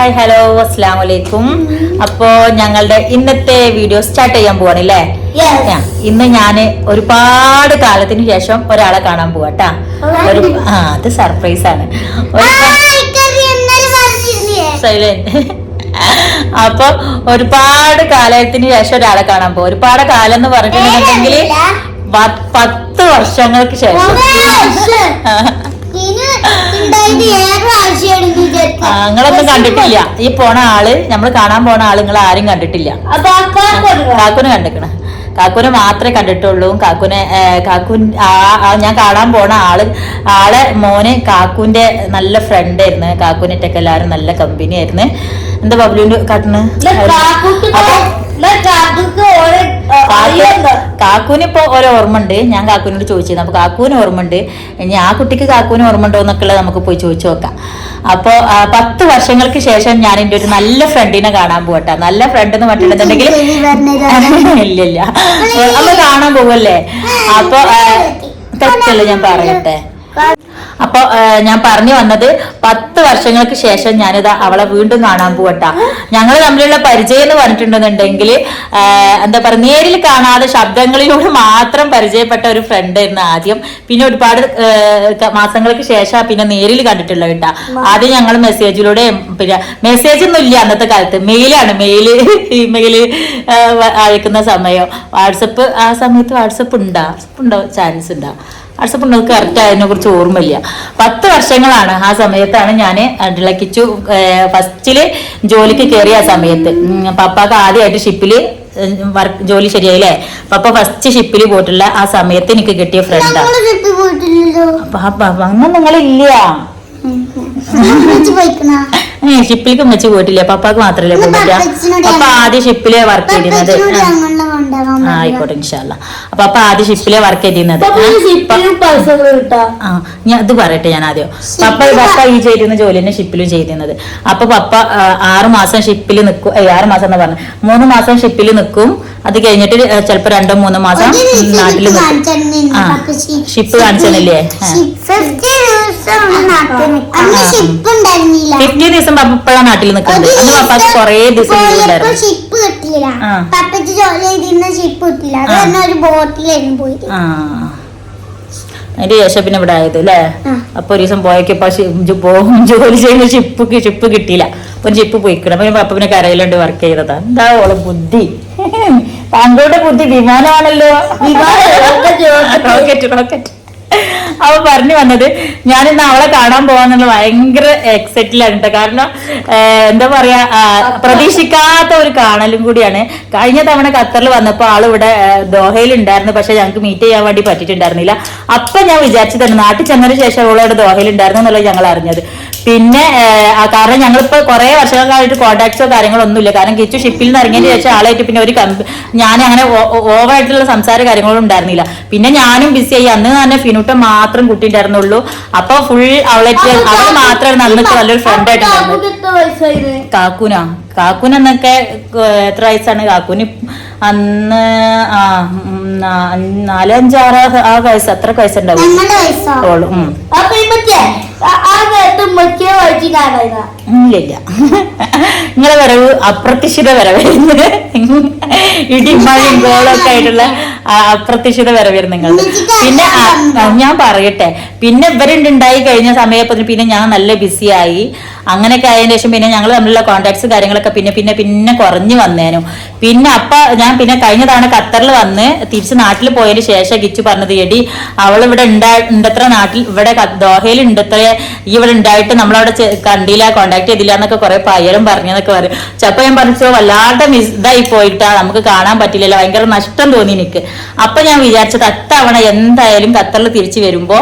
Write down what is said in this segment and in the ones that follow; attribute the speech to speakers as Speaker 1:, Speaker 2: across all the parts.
Speaker 1: Hi hello അസ്സാം വലൈക്കും അപ്പോ ഞങ്ങളുടെ ഇന്നത്തെ വീഡിയോ സ്റ്റാർട്ട് ചെയ്യാൻ പോവാണ് അല്ലേ ഇന്ന് ഞാൻ ഒരുപാട് കാലത്തിന് ശേഷം ഒരാളെ കാണാൻ പോവാട്ടാ ഒരു ആ അത് സർപ്രൈസ് ആണ്. അപ്പൊ ഒരുപാട് കാലത്തിന് ശേഷം ഒരാളെ കാണാൻ പോകും ഒരുപാട് കാലം എന്ന് പറഞ്ഞിട്ടുണ്ടെങ്കിൽ പത്ത് വർഷങ്ങൾക്ക് ശേഷം. നിങ്ങളൊന്നും കണ്ടിട്ടില്ല. ഈ പോണ ആൾ നമ്മൾ കാണാൻ പോണ ആൾ നിങ്ങൾ ആരും കണ്ടിട്ടില്ല. കാക്കുനെ കണ്ടിക്കണ. കാക്കുനെ മാത്രമേ കണ്ടിട്ടുള്ളൂ. കാക്കുനെ കാക്കു ഞാൻ കാണാൻ പോണ ആൾ ആളെ മോന് കാക്കുന്റെ നല്ല ഫ്രണ്ട് ആയിരുന്നു. കാക്കുനിട്ടൊക്കെ എല്ലാരും നല്ല കമ്പനി ആയിരുന്നു. എന്താ ബബ്ലുവിന്റെ കാട്ടുന്ന് കാക്കൂന് ഇപ്പൊ ഒരു ഓർമ്മ ഉണ്ട് ഞാൻ കാക്കൂനോട് ചോദിച്ചിരുന്നു. അപ്പൊ കാക്കൂന് ഓർമ്മ ഉണ്ട് ഇനി ആ കുട്ടിക്ക് കാക്കൂന് ഓർമ്മ ഉണ്ടോ എന്നൊക്കെ നമുക്ക് പോയി ചോദിച്ചു നോക്കാം. അപ്പൊ പത്ത് വർഷങ്ങൾക്ക് ശേഷം ഞാൻ എന്റെ ഒരു നല്ല ഫ്രണ്ടിനെ കാണാൻ പോകട്ടെ നല്ല ഫ്രണ്ട് എന്ന് പറഞ്ഞിട്ടുണ്ടെങ്കിൽ ഇല്ല ഇല്ല നമ്മൾ കാണാൻ പോവല്ലേ? അപ്പൊ തെറ്റല്ലേ ഞാൻ പറയട്ടെ? അപ്പൊ ഞാൻ പറഞ്ഞു വന്നത് പത്ത് വർഷങ്ങൾക്ക് ശേഷം ഞാനിത് അവളെ വീണ്ടും കാണാൻ പോവട്ടാ. ഞങ്ങൾ തമ്മിലുള്ള പരിചയം എന്ന് പറഞ്ഞിട്ടുണ്ടെന്നുണ്ടെങ്കിൽ എന്താ പറയുക നേരിൽ കാണാതെ ശബ്ദങ്ങളിലൂടെ മാത്രം പരിചയപ്പെട്ട ഒരു ഫ്രണ്ട് ആയിരുന്നു ആദ്യം. പിന്നെ ഒരുപാട് മാസങ്ങൾക്ക് ശേഷം പിന്നെ നേരിൽ കണ്ടിട്ടുള്ള കേട്ടാ. ആദ്യം ഞങ്ങൾ മെസ്സേജിലൂടെ പിന്നെ മെസ്സേജ് ഒന്നും ഇല്ല അന്നത്തെ കാലത്ത്. മെയിലാണ് മെയിൽ ഇമെയിൽ അയക്കുന്ന സമയം. വാട്സപ്പ് ആ സമയത്ത് വാട്സപ്പ് ഉണ്ടാ ഉണ്ടോ? ചാൻസ് ഉണ്ടാ. വാട്സപ്പ് നിങ്ങൾക്ക് കറക്റ്റ് അതിനെ കുറിച്ച് ഓർമ്മയില്ല. പത്ത് വർഷങ്ങളാണ് ആ സമയത്താണ് ഞാൻ അടിളക്കിച്ചു ഫസ്റ്റിൽ ജോലിക്ക് കയറിയ ആ സമയത്ത്. പപ്പാക്ക് ആദ്യമായിട്ട് ഷിപ്പിൽ വർക്ക് ജോലി ശരിയായില്ലേ? പപ്പ ഫസ്റ്റ് ഷിപ്പിൽ പോയിട്ടുള്ള ആ സമയത്ത് എനിക്ക് കിട്ടിയ ഫ്രണ്ടാണ് അങ്ങനെ നിങ്ങളില്ല. ഷിപ്പിലേക്ക് വെച്ച് പോയിട്ടില്ല. പപ്പാക്ക് മാത്രല്ലേ
Speaker 2: പോയിട്ടില്ല.
Speaker 1: പപ്പ ആദ്യം ഷിപ്പിലെ വർക്ക് ചെയ്തിരുന്നത്. ആയിക്കോട്ടെ ഇൻഷാല്ല അപ്പൊ അപ്പൊ ആദ്യം ഷിപ്പിലെ വർക്ക് ചെയ്തിരുന്നത് ആ ഞാൻ ഇത് പറയട്ടെ ഞാൻ ആദ്യം. പപ്പ പപ്പ ഈ ചെയ്തിരുന്ന ജോലി തന്നെ ഷിപ്പിലും ചെയ്തിരുന്നത്. അപ്പൊ പപ്പ ആറു മാസം ഷിപ്പിൽ നിൽക്കും ആറു മാസം എന്ന് പറഞ്ഞു? മൂന്ന് മാസം ഷിപ്പിൽ നിൽക്കും അത് കഴിഞ്ഞിട്ട് ചിലപ്പോ രണ്ടോ മൂന്നോ മാസം നാട്ടിൽ നിൽക്കും ആ ഷിപ്പ് കാണിച്ചല്ലേ
Speaker 2: ഷിപ്പ് ഉണ്ടായിരുന്നില്ല.
Speaker 1: ഫിഫ്റ്റി ദിവസം പപ്പ ഇപ്പോഴാണ് നാട്ടിൽ നിൽക്കുന്നത് അന്ന് പപ്പാക്ക് കൊറേ ദിവസം ലീവ് ഉണ്ടായിരുന്നു.
Speaker 2: കിട്ടിയില്ല ജോലി ചെയ്തിരുന്ന ഷിപ്പ് കിട്ടില്ല. അത്. തന്നെ ഒരു ബോട്ടിലായിരുന്നു പോയത്.
Speaker 1: ആ. അതിന്റെ ശേഷം പിന്നെ ഇവിടെ ആയത് അല്ലേ. അപ്പൊ ഒരു ദിവസം പോയപ്പോ പോകും. ജോലി ചെയ്യുന്ന ഷിപ്പ് ഷിപ്പ് കിട്ടിയില്ല. അപ്പൊ ഷിപ്പ് പോയിക്കണം. അപ്പൊ അപ്പൊ പിന്നെ കരയിലുണ്ട് വർക്ക് ചെയ്തതാ. എന്താ ഓളെ ബുദ്ധി? താങ്കളുടെ ബുദ്ധി വിമാനമാണല്ലോ. റോക്കറ്റ് റോക്കറ്റ് അവ പറഞ്ഞു വന്നത് ഞാൻ ഇന്ന് അവളെ കാണാൻ പോവാന്നുള്ള ഭയങ്കര എക്സൈറ്റിലാണ് കേട്ടോ കാരണം എന്താ പറയാ പ്രതീക്ഷിക്കാത്ത ഒരു കാണലും കൂടിയാണ്. കഴിഞ്ഞ തവണ ഖത്തറിൽ വന്നപ്പോൾ ആൾ ഇവിടെ ദോഹയിൽ ഉണ്ടായിരുന്നു പക്ഷെ ഞങ്ങൾക്ക് മീറ്റ് ചെയ്യാൻ വേണ്ടി പറ്റിയിട്ടുണ്ടായിരുന്നില്ല. അപ്പൊ ഞാൻ വിചാരിച്ചു തന്നെ നാട്ടിൽ ചെന്നതിന് ശേഷം അവളോട് ദോഹയിൽ ഉണ്ടായിരുന്നു എന്നുള്ളത് ഞങ്ങൾ അറിഞ്ഞത്. പിന്നെ കാരണം ഞങ്ങളിപ്പോ കുറെ വർഷങ്ങളായിട്ട് കോൺടാക്ട്സോ കാര്യങ്ങളോ ഒന്നുമില്ല കാരണം കിച്ചു ഷിപ്പിൽ നിന്ന് ഇറങ്ങിയതിന് ശേഷം ആളായിട്ട് പിന്നെ ഒരു ഞാൻ അങ്ങനെ ഓവായിട്ടുള്ള സംസാര കാര്യങ്ങളും ഉണ്ടായിരുന്നില്ല. പിന്നെ ഞാനും ബിസി ആയി. അന്ന് തന്നെ ഫിനുട്ട മാത്രം കുട്ടി ഉണ്ടായിരുന്നുള്ളൂ അപ്പൊ ഫുൾ അവളായിട്ട് അവൾ മാത്രമാണ് അന്നത്തെ നല്ലൊരു ഫ്രണ്ട് ആയിട്ട് കാക്കൂനാ? കാക്കൂൻ എന്നൊക്കെ എത്ര വയസ്സാണ്? കാക്കൂന് അന്ന് ആ നാലഞ്ചാറ് ആ വയസ്സ് അത്ര വയസ്സുണ്ടാവും.
Speaker 2: ഓൾ
Speaker 1: ഇല്ലില്ല. നിങ്ങളെ വരവ് അപ്രത്യക്ഷിത വരവായിരുന്നു. ഇടിമഴയും ഗോളൊക്കെ ആയിട്ടുള്ള അപ്രത്യക്ഷിത വരവായിരുന്നു നിങ്ങൾ പിന്നെ ഞാൻ പറയട്ടെ. പിന്നെ ഇവരുണ്ട് ഉണ്ടായി കഴിഞ്ഞ സമയത്ത് പിന്നെ ഞാൻ നല്ല ബിസി ആയി. അങ്ങനെയൊക്കെ ആയതിനു ശേഷം പിന്നെ ഞങ്ങൾ തമ്മിലുള്ള കോണ്ടാക്ട്സ് കാര്യങ്ങളൊക്കെ പിന്നെ പിന്നെ പിന്നെ കുറഞ്ഞു വന്നേനു. പിന്നെ അപ്പ ഞാൻ പിന്നെ കഴിഞ്ഞ തവണ ഖത്തറിൽ വന്ന് തിരിച്ച് നാട്ടിൽ പോയതിന് ശേഷം ഗിച്ചു പറഞ്ഞത് എടി അവൾ ഇവിടെ ഉണ്ടാ ഉണ്ടത്ര നാട്ടിൽ ഇവിടെ ക- ഇത്ര ഇവിടെ ഉണ്ടായിട്ട് നമ്മളവിടെ കണ്ടില്ല കോണ്ടാക്ട് ചെയ്തില്ല എന്നൊക്കെ കുറെ പയ്യലും പറഞ്ഞെന്നൊക്കെ പറയും. ചിലപ്പോ ഞാൻ പറഞ്ഞു വല്ലാതെ മിസ് ഇതായി പോയിട്ടാ നമുക്ക് കാണാൻ പറ്റില്ലല്ലോ ഭയങ്കര നഷ്ടം തോന്നി എനിക്ക്. അപ്പൊ ഞാൻ വിചാരിച്ചത് അത്തവണ എന്തായാലും ഖത്തറിൽ തിരിച്ചു വരുമ്പോ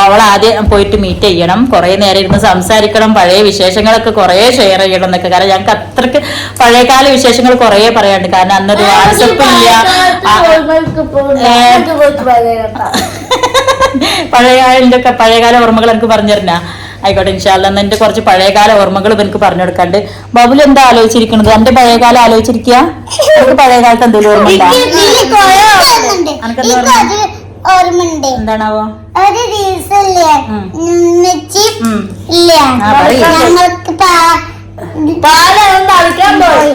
Speaker 1: അവൾ ആദ്യം പോയിട്ട് മീറ്റ് ചെയ്യണം. കുറെ നേരം ഇരുന്ന് സംസാരിക്കണം പഴയ വിശേഷങ്ങളൊക്കെ കുറെ ഷെയർ ചെയ്യണം എന്നൊക്കെ. കാരണം ഞങ്ങൾക്ക് അത്രയ്ക്ക് പഴയകാല വിശേഷങ്ങൾ കുറെ പറയാണ്ട് കാരണം അന്നൊരു വാട്സപ്പ് ഇല്ല. പഴയകാലിന്റെ ഒക്കെ പഴയകാല ഓർമ്മകൾ എനിക്ക് പറഞ്ഞു തരണ ആയിക്കോട്ടെ ഇൻഷാല്ല എന്നാ എന്റെ കുറച്ച് പഴയകാല ഓർമ്മകൾ എനിക്ക് പറഞ്ഞു കൊടുക്കാണ്ട്. ബബുൽ എന്താ ആലോചിച്ചിരിക്കുന്നത് എന്റെ പഴയകാലം ആലോചിച്ചിരിക്കുക എനിക്ക് പഴയകാലത്ത് എന്തെങ്കിലും ഓർമ്മ?
Speaker 2: ഓർമ്മയുണ്ട്.
Speaker 1: എന്താണാവോ?
Speaker 2: ഒരു ദിവസം ഇല്ലേ. ഞങ്ങൾക്ക് പാലൊന്നും തളിക്കാൻ പോയി.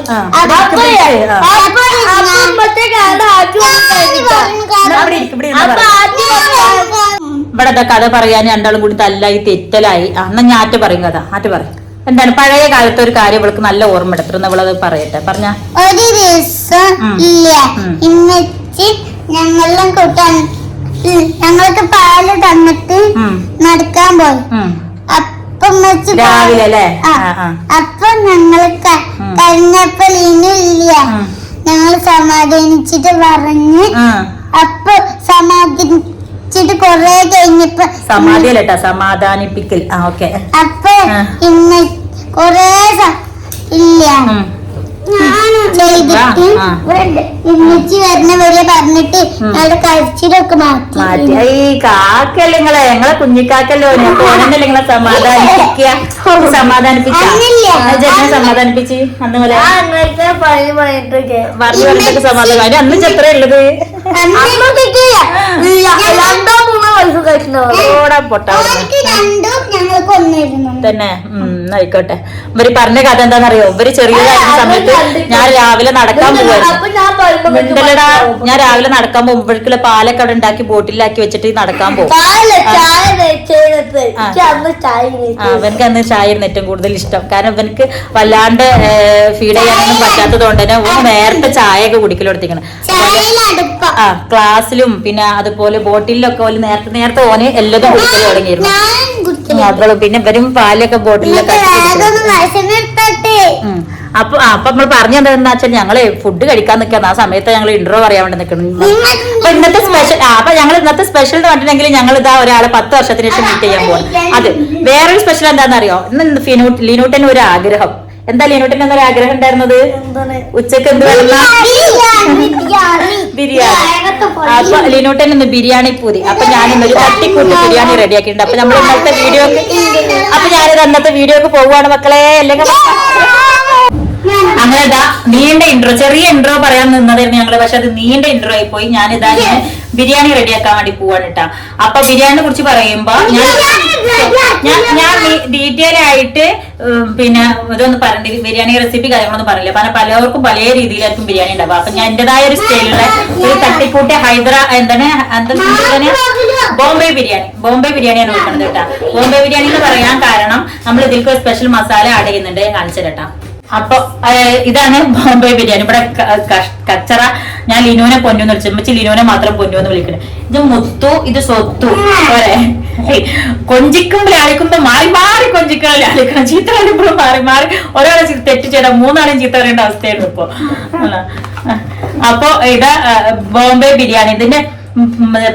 Speaker 1: ഇവിടെ കഥ പറയാൻ രണ്ടാളും കൂടി തല്ലായി തെറ്റലായി. അന്ന് ഞാറ്റ് ഞാൻ ആറ്റ് പറയും കഥ. ആറ്റ് പറയും എന്താണ് പഴയ കാലത്തെ ഒരു കാര്യം ഇവൾക്ക് നല്ല ഓർമ്മ എടുത്തിരുന്നു ഇവളത് പറയട്ടെ. പറഞ്ഞ.
Speaker 2: ഒരു ദിവസം. ഇല്ല. ഞങ്ങളെല്ലാം കൂട്ടാൻ ഞങ്ങൾക്ക് പാൽ തന്നിട്ട് നടക്കാൻ പോയി. ഉമ്മച്ചി
Speaker 1: രാവിലെ അല്ലേ?
Speaker 2: അപ്പൊ ഞങ്ങൾ. കഴിഞ്ഞപ്പോ ഇനി ഇല്ല
Speaker 1: ഉം.
Speaker 2: ഞങ്ങൾ സമാധാനിച്ചിട്ട് പറഞ്ഞ് അപ്പൊ സമാധാനിച്ചിട്ട് കൊറേ കഴിഞ്ഞപ്പോ
Speaker 1: സമാധിയല്ലേട്ടാ സമാധാനിപ്പിക്കൽ ആ ഓക്കെ
Speaker 2: അപ്പൊ. ഇന്ന് കൊറേ ഇല്ല ചെയ്തിട്ട്. ഇന്നിച്ച് വരുന്ന വരെ പറഞ്ഞിട്ട് ഞങ്ങളുടെ കരച്ചിലൊക്കെ മാറ്റി.
Speaker 1: മാറ്റി. ഈ കാക്കല്ലേ നിങ്ങളെ? ഞങ്ങളെ കുഞ്ഞിക്കാക്കല്ലോ ഓനെന്നല്ലേ നിങ്ങളെ സമാധാനിപ്പിക്കുക സമാധാനിപ്പിച്ച സമാധാനിപ്പിച്ച് അന്ന് പോലെ പറഞ്ഞു പറഞ്ഞിട്ടൊക്കെ സമാധാനം. അന്ന് ചെത്ര ഉള്ളത്?
Speaker 2: ഞങ്ങൾ
Speaker 1: തന്നെ. ഉം ആയിക്കോട്ടെ. ഇവർ പറഞ്ഞ കഥ എന്താണെന്നറിയോ? ഇവർ ചെറിയതായിരുന്ന സമയത്ത് ഞാൻ രാവിലെ നടക്കാൻ
Speaker 2: അപ്പൊ ഞാൻ പറയുമ്പോ
Speaker 1: മിണ്ടല്ലടാ ഞാൻ രാവിലെ നടക്കാൻ പോകുമ്പോഴേക്കുള്ള പാലൊക്കെ അവിടെ ഉണ്ടാക്കി ബോട്ടിലാക്കി വെച്ചിട്ട് നടക്കാൻ പോകും.
Speaker 2: ചായ ചായ ചായ
Speaker 1: അവനക്ക് അന്ന് ചായ ആയിരുന്നു ഏറ്റവും കൂടുതൽ ഇഷ്ടം. കാരണം അവനക്ക് വല്ലാണ്ട് ഫീഡ് ചെയ്യാനൊന്നും പറ്റാത്തത് കൊണ്ട് തന്നെ ഓൻ നേരത്തെ ചായയൊക്കെ കുടിക്കലെടുത്തിക്കണം
Speaker 2: ചായയിലടുപ്പ
Speaker 1: ആ ക്ലാസ്സിലും പിന്നെ അതുപോലെ ബോട്ടിലൊക്കെ ഓൽ നേരത്തെ നേരത്തെ ഓന് എല്ലാതും കുടിക്കൽ തുടങ്ങിയിരുന്നു.
Speaker 2: അപ്പോൾ
Speaker 1: അവൾ പിന്നെ ഇവരും പാലൊക്കെ ബോട്ടിലൊക്കെ. അപ്പൊ അപ്പൊ നമ്മൾ പറഞ്ഞു എന്താ വെച്ചാൽ ഞങ്ങൾ ഫുഡ് കഴിക്കാൻ നിൽക്കുന്ന ആ സമയത്ത് ഞങ്ങൾ ഇൻട്രോ പറയാൻ വേണ്ടി നിൽക്കുന്നു അപ്പൊ ഇന്നത്തെ സ്പെഷ്യൽ അപ്പൊ ഞങ്ങൾ ഇന്നത്തെ സ്പെഷ്യൽ എന്ന് പറഞ്ഞിട്ടുണ്ടെങ്കിൽ ഞങ്ങൾ ഇതാ ഒരാളെ പത്ത് വർഷത്തിന് ശേഷം മീറ്റ് ചെയ്യാൻ പോകണം അത്. വേറൊരു സ്പെഷ്യൽ എന്താണെന്നറിയോ ഇന്ന് ഫിനൂട്ട് ലിനൂട്ടന് ഒരു ആഗ്രഹം. എന്താ ലിനുട്ടിന് എന്നൊരു ആഗ്രഹം ഉണ്ടായിരുന്നത്? ഉച്ചയ്ക്ക് എന്ത് ബിരിയാണി അപ്പൊ ലിനൂട്ടൻ ഇന്ന് ബിരിയാണി പൂതി അപ്പൊ ഞാൻ ഇന്നൊരു തട്ടിക്കൂട്ട് ബിരിയാണി റെഡിയാക്കിയിട്ടുണ്ട്. അപ്പൊ നമ്മൾ ഇന്നത്തെ വീഡിയോക്ക് അപ്പൊ ഞാനിത് അന്നത്തെ വീഡിയോക്ക് പോവുകയാണ് മക്കളെ. അല്ലെങ്കിൽ അങ്ങനെ ഇതാ നീണ്ട ഇൻട്രോ ചെറിയ ഇൻട്രോ പറയാൻ നിന്നതായിരുന്നു ഞങ്ങൾ. പക്ഷെ അത് നീണ്ട ഇൻട്രോ ആയി പോയി ഞാൻ ഇതാ ബിരിയാണി റെഡിയാക്കാൻ വേണ്ടി പോവാണ് കേട്ടാ അപ്പൊ ബിരിയാണിനെ കുറിച്ച് പറയുമ്പോ ഞാൻ ഞാൻ ഡീറ്റെയിൽ ആയിട്ട് പിന്നെ ഇതൊന്നും പറഞ്ഞ ബിരിയാണി റെസിപ്പി കാര്യങ്ങളൊന്നും പറഞ്ഞില്ല. കാരണം പലർക്കും പല രീതിയിലായിരിക്കും ബിരിയാണി ഉണ്ടാവുക. അപ്പൊ ഞാൻ എന്റേതായ ഒരു സ്റ്റൈലുള്ള ഒരു തട്ടിക്കൂട്ടി ഹൈദരാ എന്താണ് എന്താ എന്താണ് ബോംബെ ബിരിയാണി. ബോംബെ ബിരിയാണിയാണ് വെക്കുന്നത് കേട്ടോ. ബോംബെ ബിരിയാണി എന്ന് പറയാൻ കാരണം നമ്മൾ ഇതിലേക്ക് ഒരു സ്പെഷ്യൽ മസാല ആഡ് ചെയ്യുന്നുണ്ട്. കാണിച്ചു കേട്ടാ. അപ്പൊ ഇതാണ് ബോംബെ ബിരിയാണി. ഇവിടെ കച്ചറ. ഞാൻ ലിനുവിനെ പൊന്നു എന്ന് വിളിച്ചു. ഉമ്മച്ചി ലിനുവിനെ മാത്രം പൊന്നു എന്ന് വിളിക്കണേ. ഇത് മുത്തു ഇത് സ്വത്തു. പോരെ. കൊഞ്ചിക്കും ലാളിക്കുമ്പോ മാറി മാറി കൊഞ്ചിക്കണം ലാളിക്കണം ചീത്ത പറയുമ്പോഴും മാറി മാറി. ഒരാളെ തെറ്റ് ചെയ്താൽ മൂന്നാളും ചീത്ത പറയേണ്ട അവസ്ഥയാണ് ഇപ്പൊ. അപ്പൊ ഇത് ബോംബെ ബിരിയാണി. ഇതിന്റെ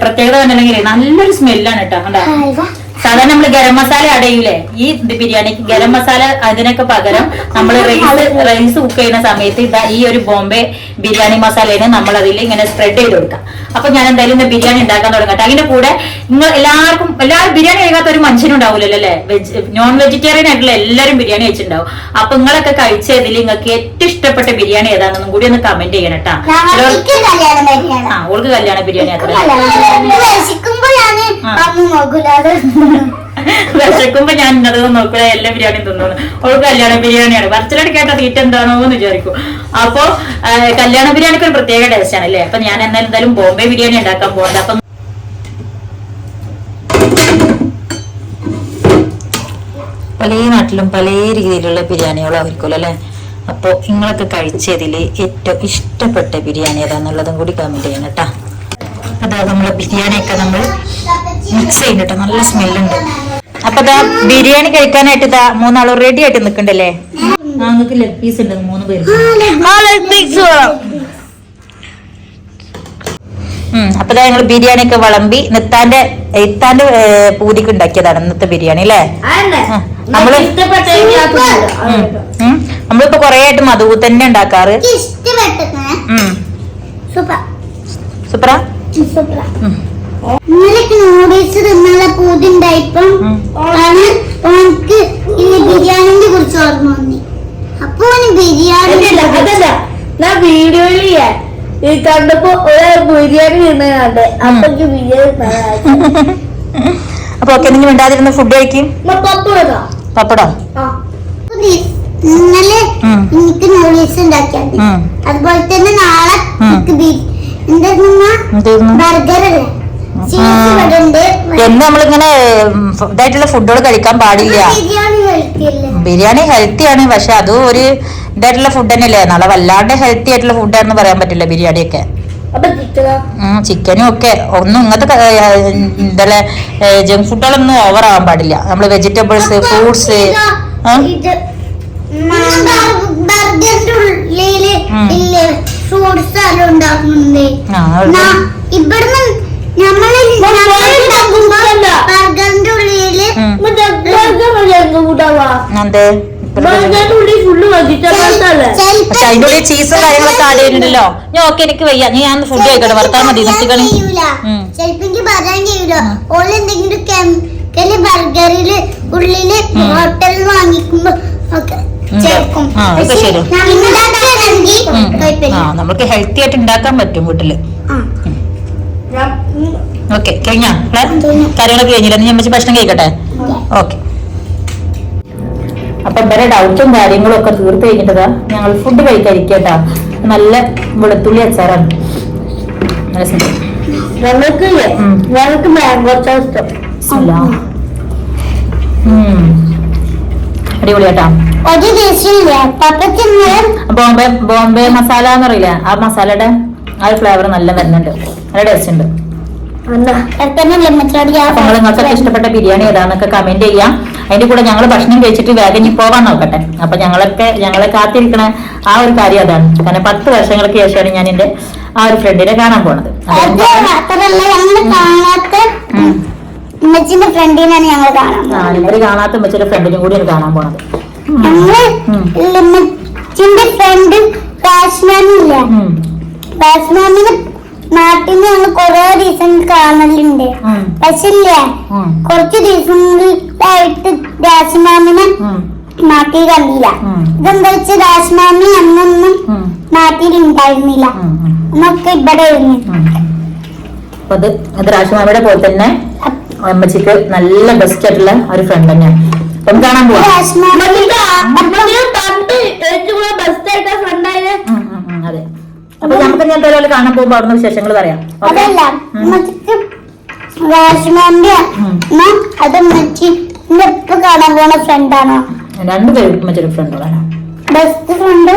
Speaker 1: പ്രത്യേകത പറഞ്ഞില്ലെങ്കിൽ നല്ലൊരു സ്മെല്ലാണ് കേട്ടോ. കണ്ടോ? സാധാരണ നമ്മൾ ഗരം മസാല അടയൂലേ? ഈ ബിരിയാണിക്ക് ഗരം മസാല അതിനൊക്കെ പകരം നമ്മൾ റൈസ് റൈസ് കുക്ക് ചെയ്യുന്ന സമയത്ത് ഇതാ ഈ ഒരു ബോംബെ ബിരിയാണി മസാലേനെ നമ്മൾ അതിൽ ഇങ്ങനെ സ്പ്രെഡ് ചെയ്ത് കൊടുക്കാം. അപ്പൊ ഞാൻ എന്തായാലും ഇന്ന് ബിരിയാണി ഉണ്ടാക്കാൻ തുടങ്ങട്ടെ. അതിന്റെ കൂടെ നിങ്ങൾ എല്ലാവർക്കും എല്ലാവരും ബിരിയാണി കഴിക്കാത്ത ഒരു മനുഷ്യനും ഉണ്ടാവില്ലല്ലോ അല്ലേ? വെജ് നോൺ വെജിറ്റേറിയൻ ആയിട്ടുള്ള എല്ലാവരും ബിരിയാണി കഴിച്ചിട്ടുണ്ടാവും. അപ്പൊ നിങ്ങളൊക്കെ കഴിച്ച കഴിച്ചതിൽ നിങ്ങൾക്ക് ഏറ്റവും ഇഷ്ടപ്പെട്ട ബിരിയാണി ഏതാണെന്നും കൂടി ഒന്ന് കമന്റ് ചെയ്യണം കേട്ടാ. ഓൾക്ക് കല്യാണ ബിരിയാണി അത്ര
Speaker 2: നോക്കൂലാതെ.
Speaker 1: വിശക്കുമ്പോ ഞാൻ ഇന്നത് നോക്കുക എല്ലാ ബിരിയാണിയും തിന്നോളൂ. അവൾക്ക് കല്യാണ ബിരിയാണിയാണ്. വരച്ചിലടിക്കാത്ത തീറ്റ എന്താണോ എന്ന് വിചാരിക്കും. അപ്പോ കല്യാണ ബിരിയാണിക്ക് ഒരു പ്രത്യേക ടേസ്റ്റ് ആണ് അല്ലേ? അപ്പൊ ഞാൻ എന്നാൽ എന്തായാലും ബോംബെ ബിരിയാണി ഉണ്ടാക്കാൻ പോകുന്നത് അപ്പം പല നാട്ടിലും പല രീതിയിലുള്ള ബിരിയാണികളും ആയിരിക്കുമല്ലോ അല്ലേ? അപ്പോൾ നിങ്ങളൊക്കെ കഴിച്ചതിൽ ഏറ്റവും ഇഷ്ടപ്പെട്ട ബിരിയാണി ഏതാന്നുള്ളതും കൂടി കമന്റ് ചെയ്യണം കേട്ടോ. അതാ നമ്മൾ ബിരിയാണിയൊക്കെ നമ്മൾ മിക്സ് ചെയ്തിട്ട് നല്ല സ്മെല്ലുണ്ട് അപ്പൊ ഇതാ ബിരിയാണി കഴിക്കാനായിട്ട് ഇതാ മൂന്നാളും റെഡി ആയിട്ട് നിൽക്കണ്ടല്ലേ? ഞങ്ങൾക്ക് ലെഗ് പീസ് ഉണ്ട് മൂന്ന് പേര് അപ്പൊ ഞങ്ങൾ ബിരിയാണി ഒക്കെ വിളമ്പി നിത്താന്റെ ഇത്താന്റെ പൂരിക്ക് പൂതിക്ക് ഉണ്ടാക്കിയതാണ് ഇന്നത്തെ ബിരിയാണി അല്ലേ? നമ്മൾ. നമ്മളിപ്പോ കൊറേ ആയിട്ട് മധു തന്നെ ഉണ്ടാക്കാറ്. സൂപ്പറ?
Speaker 2: സൂപ്പർ ഇന്നലെ നൂഡിൽസ് തിന്നുള്ള പൂതി ഉണ്ടായപ്പം ആണ് ഓനക്ക് ഈ ബിരിയാണിനെ കുറിച്ച് ഓർമ്മ വന്നി. അപ്പൊ ഓന് ബിരിയാണി
Speaker 3: അതല്ല ഞാൻ വീഡിയോയിൽ ഈ കണ്ടപ്പോ ഒരു ബിരിയാണി തിന്ന കണ്ടേ. അപ്പൊ ബിരിയാണി
Speaker 1: അപ്പൊ ഓക്കെ നിങ്ങൾ ഉണ്ടാതിരുന്ന ഫുഡ് കഴിക്കും.
Speaker 3: പപ്പടം
Speaker 2: ഇന്നലെ. എനിക്ക് നൂഡിൽസ്
Speaker 1: ഉണ്ടാക്കിയാൽ
Speaker 2: അതുപോലെ തന്നെ നാളെ
Speaker 1: എന്ന് നമ്മളിങ്ങനെ ഇതായിട്ടുള്ള ഫുഡുകൾ കഴിക്കാൻ പാടില്ല.
Speaker 2: ബിരിയാണി
Speaker 1: ഹെൽത്തി ആണ് പക്ഷെ അതും ഒരു ഇതായിട്ടുള്ള ഫുഡ് തന്നെയല്ലേ? നല്ല വല്ലാണ്ട് ഹെൽത്തി ആയിട്ടുള്ള ഫുഡാണെന്ന് പറയാൻ പറ്റില്ല ബിരിയാണി
Speaker 3: ഒക്കെ ചിക്കനോ?
Speaker 1: ഒക്കെ. ഒന്നും ഇങ്ങനത്തെ എന്താ ജങ്ക് ഫുഡുകളൊന്നും ഓവർ ആവാൻ പാടില്ല. നമ്മൾ വെജിറ്റബിൾസ് ഫ്രൂട്ട്സ്
Speaker 2: ഫ്രൂട്ട്സ് എല്ലാം ഉണ്ടാക്കുന്നുണ്ട് ഇവിടുന്ന് ഞമ്മൾ ബർഗറിന്റെ
Speaker 3: ഉള്ളിൽ
Speaker 1: പക്ഷെ അതിന്റെ ഉള്ളിൽ ചീസും കാര്യങ്ങളൊക്കെ ആഡ് ഞാൻ ഓക്കെ എനിക്ക് വയ്യ. നീ ഞാൻ ഫുഡ് കഴിക്കട്ടെ. വർത്താൻ മതി. നിർത്തിക്കളി
Speaker 2: ബർഗറിൽ
Speaker 1: ഉള്ളിൽ.
Speaker 2: ഹോട്ടലിൽ വാങ്ങിക്കുമ്പോ. ചേർക്കും.
Speaker 1: ആ, നമുക്ക് ഹെൽത്തി ആയിട്ട് ഉണ്ടാക്കാൻ പറ്റും
Speaker 3: വീട്ടിൽ.
Speaker 1: ഓക്കെ കഴിഞ്ഞാ. കാര്യങ്ങളൊക്കെ കഴിഞ്ഞില്ല? നീ അമ്മച്ചി ഭക്ഷണം കഴിക്കട്ടെ? ഓക്കെ. അപ്പൊ ഇവരെ ഡൗട്ടും കാര്യങ്ങളും ഒക്കെ തീർത്ത് കഴിഞ്ഞിട്ടതാ ഞങ്ങൾ ഫുഡ് കഴിക്കാതിരിക്കട്ടാ. നല്ല വെളുത്തുള്ളി അച്ചാറാണ്. നല്ല സിമ്പിൾ.
Speaker 3: ഞങ്ങൾക്ക്. ഞങ്ങൾക്ക് മാംഗോ
Speaker 1: ഉം. അടിപൊളിയാട്ടാ. ബോംബെ ബോംബെ മസാല എന്ന് പറയില്ല? ആ മസാലയുടെ ആ ഒരു ഫ്ലേവർ നല്ല വരുന്നുണ്ട്. നല്ല ടേസ്റ്റ് ഉണ്ട്. നിങ്ങൾ നിങ്ങൾക്കൊക്കെ ഇഷ്ടപ്പെട്ട ബിരിയാണി ഏതാന്നൊക്കെ കമന്റ് ചെയ്യാം. അതിന്റെ കൂടെ ഞങ്ങൾ ഭക്ഷണം കഴിച്ചിട്ട് വേഗം ഇനി പോവാൻ നോക്കട്ടെ. അപ്പൊ ഞങ്ങളൊക്കെ ഞങ്ങളെ കാത്തിരിക്കണ ആ ഒരു കാര്യം അതാണ്. കാരണം പത്ത് വർഷങ്ങൾക്ക് ശേഷമാണ് ഞാൻ എന്റെ ആ ഒരു ഫ്രണ്ടിനെ കാണാൻ പോണത്.
Speaker 2: ഉമ്മച്ചിന്റെ ഫ്രണ്ടിനാണ് ഞങ്ങൾ കാണാൻ
Speaker 1: കാണാത്ത വെച്ചൊരു ഫ്രണ്ടിനും കൂടിയാണ് കാണാൻ പോണത് ഞങ്ങൾ.
Speaker 2: ഉമ്മച്ചിന്റെ ഫ്രണ്ട് ബാറ്റ്സ്മാനില്ല
Speaker 1: ഉം.
Speaker 2: ബാറ്റ്സ്മാനിന് നാട്ടിൽ ഞങ്ങൾ കൊറേ ദിവസം കാണലുണ്ട്. പക്ഷെ ഇല്ല. കുറച്ച് ദിവസങ്ങളായിട്ട് ബാറ്റ്സ്മാനിനെ
Speaker 1: ഉം.
Speaker 2: നാട്ടിൽ കണ്ടില്ല. ഇതെന്താ വെച്ചാൽ ബാറ്റ്സ്മാനി അന്നൊന്നും നാട്ടിൽ ഉണ്ടായിരുന്നില്ല. എന്നൊക്കെ ഇവിടെ ആയിരുന്നു
Speaker 1: അത് പോലെ തന്നെ അമ്മച്ചിക്ക് നല്ല ബെസ്റ്റ് ആയിട്ടുള്ള ഒരു ഫ്രണ്ട് തന്നെയാണ്. അപ്പം കാണാൻ പോവാം. അതെ. അപ്പൊ നമുക്ക് ഞാൻ എന്തായാലും കാണാൻ പോകുമ്പോ അവിടുന്ന് വിശേഷങ്ങൾ പറയാം. രണ്ടുപേരും മറ്റൊരു ഫ്രണ്ടുകളാണ്
Speaker 2: ബെസ്റ്റ് ഫ്രണ്ട്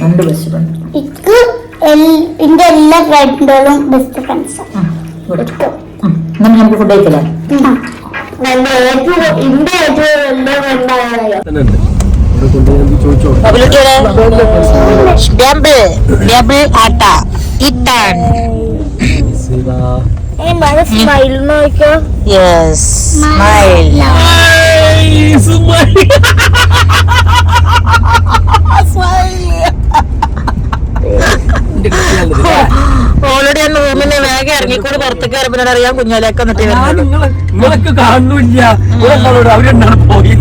Speaker 1: രണ്ട് ബെസ്റ്റ് ഫ്രണ്ട്
Speaker 2: എന്റെ എല്ലാ ഫ്രണ്ടുകളും ബെസ്റ്റ് ഫ്രണ്ട്സ്
Speaker 1: നമുക്ക് ഫുഡ് കഴിക്കല്ലേ?
Speaker 3: എന്റെ ഏറ്റവും എന്റെ
Speaker 1: റൂമിൽ ഓൾറെഡി റൂമിന് വേഗം ഇറങ്ങിക്കൂടി പുറത്തേക്ക് വരുമ്പോൾ അറിയാം കുഞ്ഞാലേക്ക് വന്നിട്ട്
Speaker 4: നിങ്ങളൊക്കെ കാണുന്നില്ല. അവരെന്നാണ് പോയി.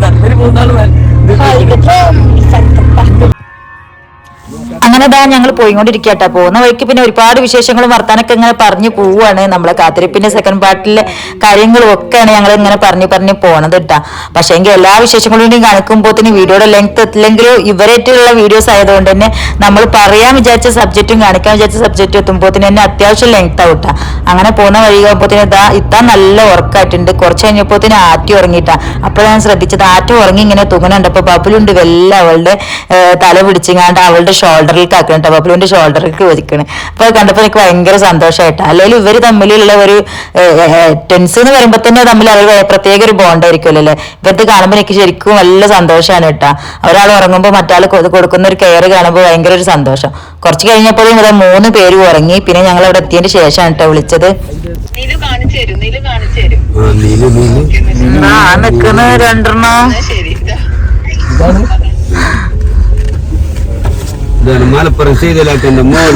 Speaker 1: അങ്ങനെ ഇതാ ഞങ്ങൾ പോയിക്കൊണ്ടിരിക്കട്ടെ പോകുന്ന വഴിക്ക് പിന്നെ ഒരുപാട് വിശേഷങ്ങളും വർത്താനൊക്കെ ഇങ്ങനെ പറഞ്ഞു പോവുകയാണ് നമ്മളെ കാത്തിരിപ്പിന്റെ സെക്കൻഡ് പാർട്ടിലെ കാര്യങ്ങളും ഒക്കെയാണ് ഞങ്ങൾ ഇങ്ങനെ പറഞ്ഞു പറഞ്ഞു പോണത് കേട്ടാ പക്ഷെ എങ്കിൽ എല്ലാ വിശേഷങ്ങളും കാണിക്കുമ്പോൾ തന്നെ വീഡിയോയുടെ ലെങ്ത് എത്തില്ലെങ്കിലും ഇവരായിട്ടുള്ള വീഡിയോസ് ആയതുകൊണ്ട് തന്നെ നമ്മൾ പറയാൻ വിചാരിച്ച സബ്ജക്റ്റും കാണിക്കാൻ വിചാരിച്ച സബ്ജക്റ്റും എത്തുമ്പോൾ തന്നെ അത്യാവശ്യം ലെങ്ത് ആവട്ടാ അങ്ങനെ പോകുന്ന വഴി ആകുമ്പോൾ ഇതാ ഇത്താ നല്ല ഉറക്കായിട്ടുണ്ട്. കുറച്ച് കഴിഞ്ഞപ്പോൾ തന്നെ ആറ്റി ഉറങ്ങിയിട്ടാ. അപ്പോൾ ഞാൻ ശ്രദ്ധിച്ചത് ആറ്റി ഉറങ്ങി ഇങ്ങനെ തൂങ്ങുന്നുണ്ട് അപ്പൊ ബബുലുണ്ട് വല്ല അവളുടെ തല പിടിച്ചിങ്ങാണ്ട് അവളുടെ ഷോൾഡറിൽ കാക്കണട്ടോ ബബുലുന്റെ ഷോൾഡറിൽ വെച്ചിക്കണ് അപ്പൊ അത് കണ്ടപ്പോ എനിക്ക് ഭയങ്കര സന്തോഷമായിട്ടാ അല്ലെങ്കിൽ ഇവർ തമ്മിലുള്ള ഒരു ടെൻസ് എന്ന് പറയുമ്പോ തന്നെ തമ്മിൽ അവർ പ്രത്യേക ഒരു ബോണ്ട് ആയിരിക്കുമല്ലോ അല്ലേ? ഇവർക്ക് കാണുമ്പോൾ എനിക്ക് ശരിക്കും നല്ല സന്തോഷമാണ് കേട്ടാ. ഒരാൾ ഉറങ്ങുമ്പോൾ മറ്റാൾ കൊടുക്കുന്ന ഒരു കെയർ കാണുമ്പോൾ ഭയങ്കര ഒരു സന്തോഷം. കുറച്ച് കഴിഞ്ഞപ്പോഴും ഇവിടെ മൂന്ന് പേര് ഉറങ്ങി. പിന്നെ ഞങ്ങൾ അവിടെ എത്തിയതിന് ശേഷമാണ് കേട്ടോ വിളിച്ചത്.
Speaker 4: ആ,
Speaker 1: നിക്കുന്ന രണ്ടെണ്ണം?
Speaker 4: ഇതാണ് മലപ്പുറം ചെയ്തലാക്കന്റെ മോൾ.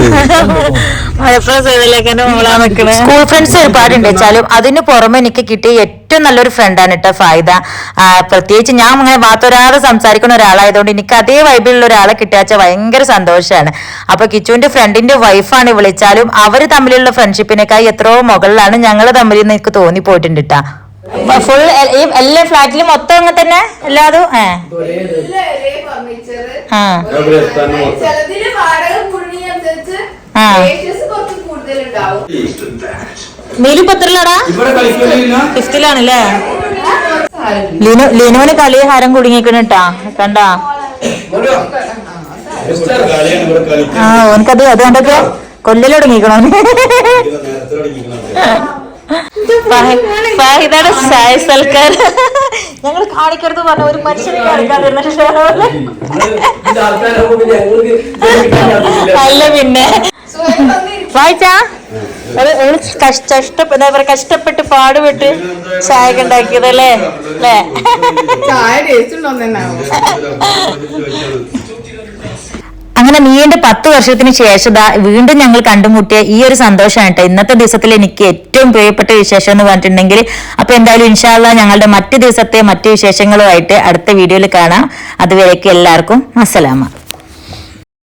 Speaker 1: സ്കൂൾ ഫ്രണ്ട്സ് ഒരുപാടുണ്ട് വെച്ചാലും അതിന് പുറമെ എനിക്ക് കിട്ടിയ ഏറ്റവും നല്ലൊരു ഫ്രണ്ടാണ് കേട്ടോ ഫായിദ. പ്രത്യേകിച്ച് ഞാൻ അങ്ങനെ വാത്തൊരാതെ സംസാരിക്കുന്ന ഒരാളായതുകൊണ്ട് എനിക്ക് അതേ വൈബിലുള്ള ഒരാളെ കിട്ടിയാച്ച ഭയങ്കര സന്തോഷമാണ് അപ്പൊ കിച്ചുവിന്റെ ഫ്രണ്ടിന്റെ വൈഫാണ് വിളിച്ചാലും അവർ തമ്മിലുള്ള ഫ്രണ്ട്ഷിപ്പിനേക്കാൾ എത്രയോ മുകളിലാണ് ഞങ്ങൾ തമ്മിൽ എന്ന് എനിക്ക് തോന്നിപ്പോയിട്ടുണ്ട് കേട്ടാ ഫുൾ ഈ എല്ലാ ഫ്ലാറ്റിലും മൊത്തം അങ്ങനെ തന്നെ എല്ലാതും ഏ? ആ. ആ. പത്രലാടാ
Speaker 4: ഇവിടെ കളിക്കില്ല
Speaker 1: ഫിഫ്റ്റിലാണല്ലേ ലിനു ലിനുവിന് കളി ഹാരം കുടുങ്ങിക്കണട്ടാ കണ്ടാ?
Speaker 4: കളിയാണ് ഇവിടെ കളി
Speaker 1: ആ ഓനക്കത് അത് കണ്ടൊക്കെ
Speaker 4: കൊല്ലലൊടുങ്ങിക്കണോ
Speaker 1: ഫാഹിദയുടെ ചായ സൽക്കാർ ഞങ്ങൾ കാണിക്കരുത് പറഞ്ഞ ഒരു മനുഷ്യനെ കാണിക്കാതിരുന്നിട്ട് അല്ല പിന്നെ. വായിച്ചാ? എന്താ പറയാ കഷ്ടപ്പെട്ട് പാടുപെട്ട് ചായ ഒക്കെ ഉണ്ടാക്കിയതല്ലേ അല്ലേ?
Speaker 5: ചായ ടേസ്റ്റ്
Speaker 1: അങ്ങനെ നീണ്ട പത്ത് വർഷത്തിന് ശേഷം വീണ്ടും ഞങ്ങൾ കണ്ടുമുട്ടിയ ഈ ഒരു സന്തോഷമാണ് കേട്ടോ. ഇന്നത്തെ ദിവസത്തിൽ എനിക്ക് ഏറ്റവും പ്രിയപ്പെട്ട വിശേഷം എന്ന് പറഞ്ഞിട്ടുണ്ടെങ്കിൽ അപ്പൊ എന്തായാലും ഇൻഷാല്ല ഞങ്ങളുടെ മറ്റു ദിവസത്തെ മറ്റു വിശേഷങ്ങളുമായിട്ട് അടുത്ത വീഡിയോയിൽ കാണാം. അതുവരേക്കും എല്ലാവർക്കും അസ്സലാമ